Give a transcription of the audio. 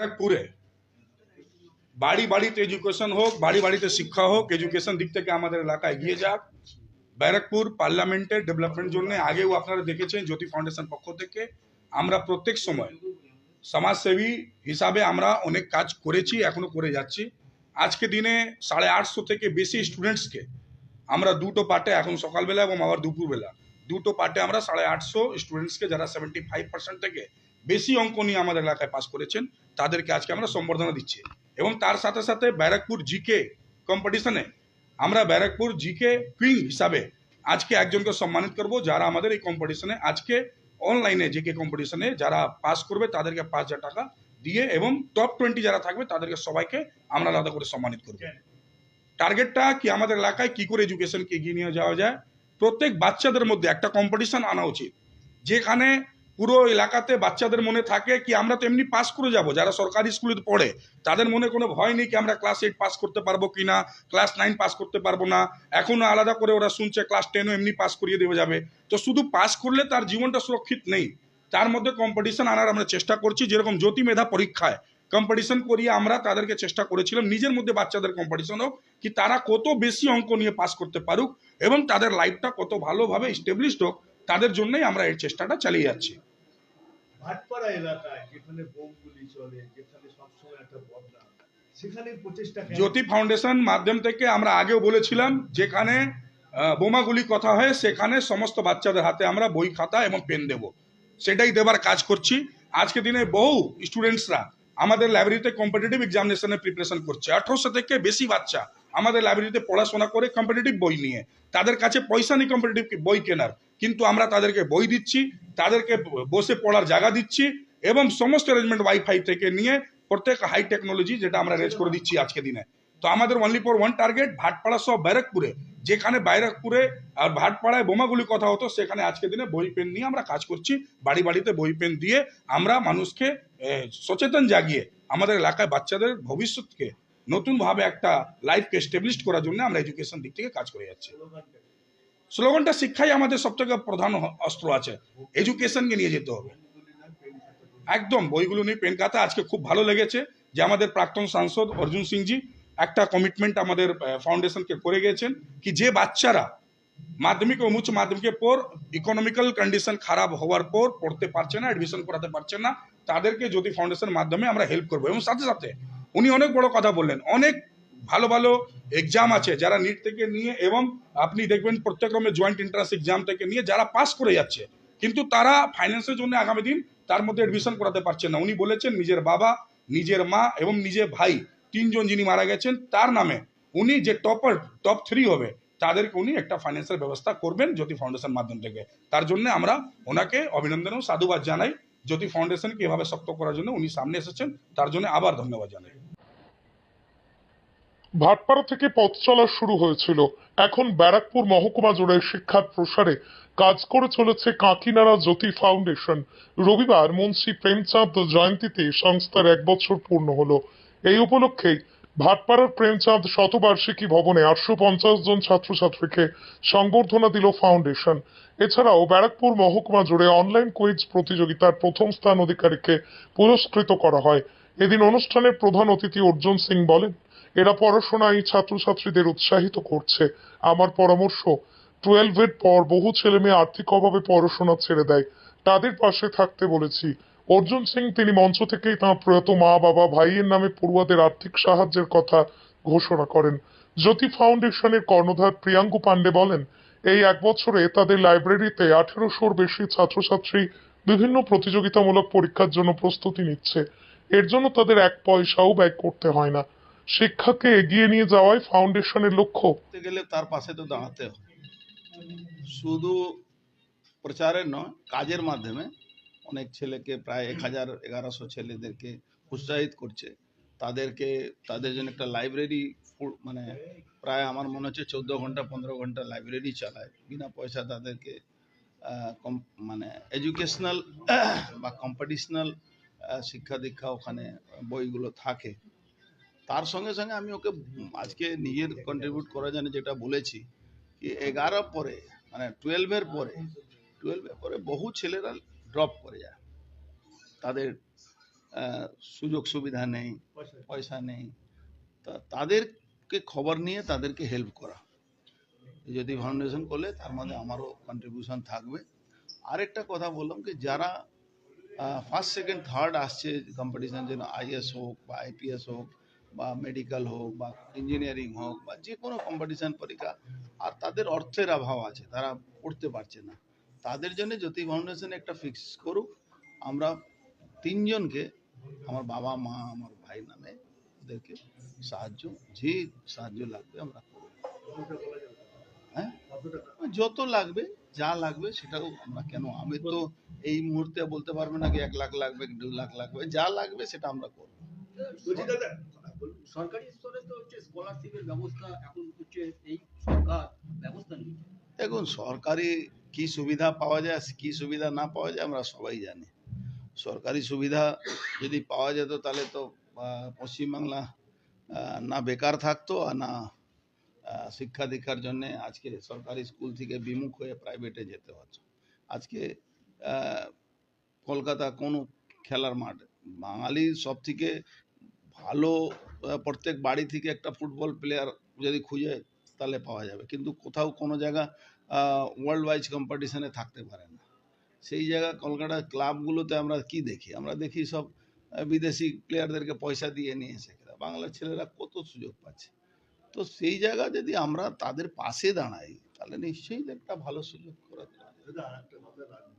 ব্যারাকপুরে বাড়ি বাড়িতে এডুকেশন হোক বাড়ি বাড়িতে শিক্ষা হোক এডুকেশন দিক থেকে আমাদের এলাকা এগিয়ে যাক ব্যারাকপুর পার্লামেন্টের ডেভেলপমেন্ট জন্য আগেও আপনারা দেখেছেন জ্যোতি ফাউন্ডেশন পক্ষ থেকে আমরা প্রত্যেক সময় সমাজসেবী হিসাবে আমরা অনেক কাজ করেছি এখনও করে যাচ্ছি আজকে দিনে সাড়ে আটশো থেকে বেশি স্টুডেন্টসকে আমরা দুটো পার্টে এখন সকালবেলা এবং আবার দুপুরবেলা দুটো পার্টে আমরা সাড়ে আটশো স্টুডেন্টসকে যারা সেভেন্টি ফাইভ পার্সেন্ট থেকে বেশি অঙ্ক নিয়ে আমাদের এলাকায় পাস করেছেন তাদেরকে আজকে আমরা সম্বর্ধনা দিচ্ছি। এবং তার সাথে সাথে ব্যারাকপুর জিকে কম্পিটিশনে আমরা ব্যারাকপুর জিকে কুইং হিসাবে আজকে একজনকে সম্মানিত করব যারা আমাদের এই কম্পিটিশনে আজকে অনলাইনে জিকে কম্পিটিশনে যারা পাস করবে তাদেরকে পাঁচ হাজার টাকা দিয়ে এবং টপ টোয়েন্টি যারা থাকবে তাদেরকে সবাইকে আমরা আলাদা করে সম্মানিত করব। টার্গেটটা কি আমাদের এলাকায় কি করে এডুকেশনকে এগিয়ে নিয়ে যাওয়া যায়? প্রত্যেক বাচ্চাদের মধ্যে একটা কম্পিটিশন আনা উচিত। যেখানে পুরো এলাকাতে বাচ্চাদের মনে থাকে কি, আমরা তো এমনি পাস করে যাব। যারা সরকারি স্কুলে পড়ে, তাদের মনে কোনো ভয় নেই কি, আমরা ক্লাস এইট পাস করতে পারব কি না ক্লাস নাইন পাস করতে পারব না। এখনও আলাদা করে ওরা শুনছে ক্লাস টেনও এমনি পাস করিয়ে দেওয়া যাবে। তো শুধু পাস করলে তার জীবনটা সুরক্ষিত নেই। তার মধ্যে কম্পিটিশন আনার আমরা চেষ্টা করছি, যেরকম জ্যোতি মেধা পরীক্ষায়। কম্পিটিশন করিয়ে আমরা তাদেরকে চেষ্টা করেছিলাম, নিজের মধ্যে বাচ্চাদের কম্পিটিশন হোক, কি তারা কত বেশি অঙ্ক নিয়ে পাস করতে পারুক, এবং তাদের লাইফটা কত ভালোভাবে স্টেবলিশড হোক, তাদের জন্যই আমরা এই চেষ্টাটা চালিয়ে যাচ্ছি। ভাটপাড়া এলাকায় যেখানে বোমগুলি চলে, যেখানে সবসময় একটা বদনাম সেখানে প্রচেষ্টা? জ্যোতি ফাউন্ডেশন মাধ্যম থেকে আমরা আগেও বলেছিলাম, যেখানে বোমাগুলি কথা হয়, সেখানে সমস্ত বাচ্চাদের হাতে আমরা বই, খাতা এবং পেন দেব। সেটাই দেবার কাজ করছি। আজকে দিনে বহু স্টুডেন্টসরা আমাদের লাইব্রেরিতে কম্পিটিটিভ এক্সামিনেশনের প্রিপারেশন করছে। আঠারোশো থেকে বেশি বাচ্চা আমাদের লাইব্রেরিতে পড়াশোনা করে কম্পিটিটিভ বই নিয়ে। তাদের কাছে পয়সা নেই কম্পিটিটিভ বই কেনার। কিন্তু আমরা তাদেরকে বই দিচ্ছি, তাদেরকে বসে পড়ার জায়গা দিচ্ছি এবং সমস্ত অ্যারেঞ্জমেন্ট ওয়াইফাই থেকে নিয়ে প্রত্যেক হাই টেকনোলজি যেটা আমরা রেজ করে দিচ্ছি আজকে দিনে। তো আমাদের only for one target Bhatpara সহ ব্যারাকপুরে, যেখানে ব্যারাকপুরে আর ভাটপাড়ায় বোমাগুলি কথা হতো, সেখানে আজকে দিনে বই পেন নিয়ে আমরা কাজ করছি। বাড়ি বাড়িতে বই পেন দিয়ে আমরা মানুষকে সচেতন জাগিয়ে আমাদের এলাকায় বাচ্চাদের ভবিষ্যৎকে নতুনভাবে একটা লাইফকে স্টেবলিশ করার জন্য আমরা এডুকেশন দিক থেকে কাজ করে যাচ্ছি। স্লোগানটা শিক্ষাই আমাদের সবথেকে প্রধান অস্ত্র আছে এডুকেশনকে নিয়ে যেতে হবে। একদম, বইগুলো নিয়ে পেন খাতা আজকে খুব ভালো লেগেছে যে আমাদের প্রাক্তন সাংসদ অর্জুন সিংজি একটা কমিটমেন্ট আমাদের ফাউন্ডেশনকে করে গেছেন কি যে বাচ্চারা মাধ্যমিক এবং উচ্চ মাধ্যমিকের পর ইকোনমিক্যাল কন্ডিশন খারাপ হওয়ার পর পড়তে পারছে না অ্যাডমিশন করাতে পারছে না, তাদেরকে জ্যোতি ফাউন্ডেশনের মাধ্যমে আমরা হেল্প করব এবং সাথে সাথে উনি অনেক বড় কথা বললেন, অনেক ভালো ভালো এক্সাম আছে, যারা নিট থেকে নিয়ে এবং আপনি দেখবেন প্রত্যেক রকমের জয়েন্ট এন্ট্রান্স এক্সাম থেকে নিয়ে যারা পাস করে যাচ্ছে। কিন্তু তারা ফাইন্যান্সের জন্য আগামী দিন তার মধ্যে অ্যাডমিশন করাতে পারছেন না। উনি বলেছেন, নিজের বাবা, নিজের মা এবং নিজের ভাই, তিনজন যিনি মারা গেছেন, তার নামে উনি যে টপার টপ থ্রি হবে, তাদেরকে উনি একটা ফাইন্যান্সিয়াল ব্যবস্থা করবেন জ্যোতি ফাউন্ডেশন মাধ্যম থেকে। তার জন্য আমরা ওনাকে অভিনন্দন ও সাধুবাদ জানাই। জ্যোতি ফাউন্ডেশনকে এভাবে শক্ত করার জন্য উনি সামনে এসেছেন। তার জন্য আবার ধন্যবাদ জানাই। ভাটপাড়া থেকে পথ চলা শুরু হয়েছিল। এখন ব্যারাকপুর মহকুমা জুড়ে শিক্ষার প্রসারে কাজ করে চলেছে কাঁকিনাড়া জ্যোতি ফাউন্ডেশন। রবিবার মুন্সি প্রেমচাঁদ জয়ন্তীতে সংস্থার এক বছর পূর্ণ হলো। এই উপলক্ষেই ভাটপাড়ার প্রেমচাঁদ শতবার্ষিকী ভবনে আটশো পঞ্চাশ জন ছাত্রছাত্রীকে সংবর্ধনা দিল ফাউন্ডেশন। এছাড়াও ব্যারাকপুর মহকুমা জুড়ে অনলাইন কুইজ প্রতিযোগিতার প্রথম স্থান অধিকারীকে পুরস্কৃত করা হয়। এদিন অনুষ্ঠানের প্রধান অতিথি অর্জুন সিং বলেন এরা পড়াশোনায় ছাত্রছাত্রীদের উৎসাহিত করছে। আমার পরামর্শ টুয়েলভের পর বহু ছেলে মেয়ে আর্থিক অভাবে পড়াশোনা ছেড়ে দেয়। তাদের পাশে থাকতে বলেছি। অর্জুন সিং তিনি মঞ্চ থেকেই তাঁর প্রয়াত মা, বাবা, ভাইয়ের নামে পড়ুয়াদের আর্থিক সাহায্যের কথা ঘোষণা করেন। জ্যোতি ফাউন্ডেশনের কর্ণধার প্রিয়াঙ্কু পান্ডে বলেন, এই এক বছরে তাদের লাইব্রেরিতে আঠেরোশোর বেশি ছাত্রছাত্রী বিভিন্ন প্রতিযোগিতামূলক পরীক্ষার জন্য প্রস্তুতি নিচ্ছে। এর জন্য তাদের এক পয়সাও ব্যয় করতে হয় না। শিক্ষাকে এগিয়ে নিয়ে যাওয়াই ফাউন্ডেশনের লক্ষ্য। গেলে তার পাশে তো দাঁড়াতে হবে। শুধু প্রচারের নয়, কাজের মাধ্যমে অনেক ছেলেকে প্রায় এক হাজার এগারোশো ছেলেদেরকে উৎসাহিত করছে। তাদেরকে, তাদের জন্য একটা লাইব্রেরি মানে প্রায় আমার মনে হচ্ছে চোদ্দ ঘণ্টা, পনেরো ঘণ্টা লাইব্রেরি চালায়। বিনা পয়সা তাদেরকে মানে এডুকেশনাল বা কম্পিটিশনাল শিক্ষা দীক্ষা ওখানে বইগুলো থাকে। তার সঙ্গে সঙ্গে আমি ওকে আজকে নিজের কন্ট্রিবিউট করার জন্য যেটা বলেছি কি এগারো পরে মানে টুয়েলভের পরে টুয়েলভের পরে বহু ছেলেরা ড্রপ করে যায়। তাদের সুযোগ সুবিধা নেই পয়সা পয়সা নেই। তা তাদেরকে খবর নিয়ে তাদেরকে হেল্প করা। যদি ফাউন্ডেশন করলে তার মধ্যে আমারও কন্ট্রিবিউশন থাকবে। আরেকটা কথা বললাম কি যারা ফার্স্ট সেকেন্ড থার্ড আসছে কম্পিটিশন যেন আইএস হোক বা আইপিএস হোক বা মেডিকেল হোক বা ইঞ্জিনিয়ারিং হোক বা যে কোনো কম্পিটিশন পরীক্ষা, আর তাদের অর্থের অভাব আছে, তারা পড়তে পারছে না। তাদের জন্য জ্যোতি ফাউন্ডেশন একটা ফিক্স করুক। আমরা তিনজনকে, আমার বাবা, মা, আমার ভাই নামে ওদেরকে সাহায্য, যে সাহায্য লাগবে আমরা হ্যাঁ? যত লাগবে, যা লাগবে সেটাও আমরা কেন আমি তো এই মুহূর্তে বলতে পারব না কি এক লাখ লাগবে, দু লাখ লাগবে, যা লাগবে সেটা আমরা করব। সরকারি স্তরে তো হচ্ছে স্কলারশিপের ব্যবস্থা এখন হচ্ছে এই সরকার ব্যবস্থা দেখুন, সরকারি কি সুবিধা পাওয়া যায় কি সুবিধা না পাওয়া যায় আমরা সবাই জানি। সরকারি সুবিধা যদি পাওয়া যেত তাহলে তো পশ্চিমবাংলা না বেকার থাকতো আর না শিক্ষা দীক্ষার জন্য আজকে সরকারি স্কুল থেকে বিমুখ হয়ে প্রাইভেটে যেতে হচ্ছে আজকে কলকাতা কোনো খেলার মাঠ, বাঙালির সব থেকে ভালো প্রত্যেক বাড়ি থেকে একটা ফুটবল প্লেয়ার যদি খুঁজে, তাহলে পাওয়া যাবে। কিন্তু কোথাও কোনো জায়গা ওয়ার্ল্ড ওয়াইজ কম্পিটিশনে থাকতে পারে না। সেই জায়গা কলকাতার ক্লাবগুলোতে আমরা কি দেখি? আমরা দেখি সব বিদেশি প্লেয়ারদেরকে পয়সা দিয়ে নিয়ে এসে খেলা। বাংলার ছেলেরা কত সুযোগ পাচ্ছে। তো সেই জায়গা যদি আমরা তাদের পাশে দাঁড়াই, তাহলে নিশ্চয়ই একটা ভালো সুযোগ করা